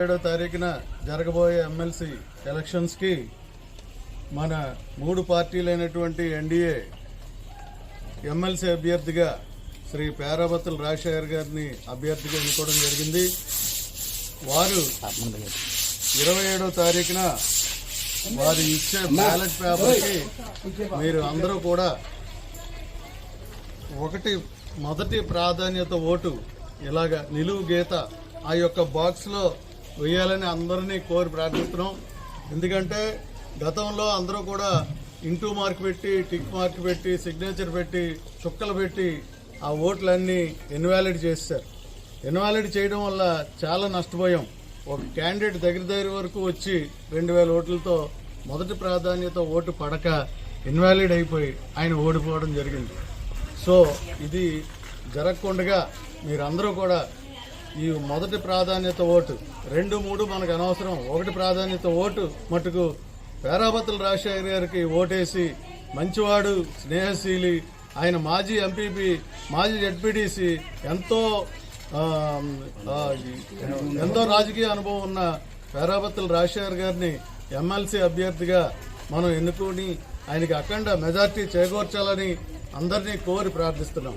ఏడో తారీఖున జరగబోయే ఎమ్మెల్సీ ఎలక్షన్స్కి మన మూడు పార్టీలైనటువంటి ఎన్డీఏ ఎమ్మెల్సీ అభ్యర్థిగా శ్రీ పేరాబత్తుల రాజశేఖర్ గారిని అభ్యర్థిగా ఎన్నుకోవడం జరిగింది. వారు ఇరవై ఏడో తారీఖున వారు ఇచ్చే బ్యాలెట్ పేపర్కి మీరు అందరూ కూడా ఒకటి మొదటి ప్రాధాన్యత ఓటు ఇలాగ నిలువు గీత ఆ యొక్క బాక్స్లో వేయాలని అందరినీ కోరి ప్రార్థిస్తున్నాం. ఎందుకంటే గతంలో అందరూ కూడా ఇంటూ మార్క్ పెట్టి టిక్ మార్క్ పెట్టి సిగ్నేచర్ పెట్టి చుక్కలు పెట్టి ఆ ఓట్లన్నీ ఇన్వాలిడ్ చేశారు. ఇన్వాలిడ్ చేయడం వల్ల చాలా నష్టపోయాం. ఒక క్యాండిడేట్ దగ్గర దగ్గర వరకు వచ్చి రెండు వేల ఓట్లతో మొదటి ప్రాధాన్యత ఓటు పడక ఇన్వాలిడ్ అయిపోయి ఆయన ఓడిపోవడం జరిగింది. సో ఇది జరగకుండా మీరందరూ కూడా ఈ మొదటి ప్రాధాన్యత ఓటు. రెండు మూడు మనకు అనవసరం. ఒకటి ప్రాధాన్యత ఓటు. మటుకు పేరాపతుల రాజశేఖర్ గారికి ఓటేసి మంచివాడు స్నేహశీలి ఆయన మాజీ ఎంపీపీ మాజీ జడ్పీటీసీ ఎంతో ఎంతో రాజకీయ అనుభవం ఉన్న పేరాపతుల రాజశేఖర్ గారిని ఎమ్మెల్సీ అభ్యర్థిగా మనం ఎన్నుకొని ఆయనకి అఖండ మెజార్టీ చేకూర్చాలని అందరినీ కోరి ప్రార్థిస్తున్నాం.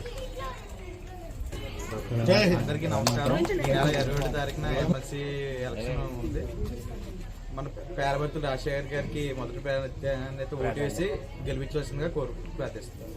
అందరికీ నమస్కారం. ఈ నెల ఇరవై ఒకటి తారీఖున ఎమ్మెల్సీ ఎలక్షన్ ఉంది. మన పేరబత్తులు రాజశేఖర్ గారికి మొదటి ప్రాధాన్యత ఓటు వేసి గెలిపించవలసిందిగా కోరు ప్రార్థిస్తున్నాం.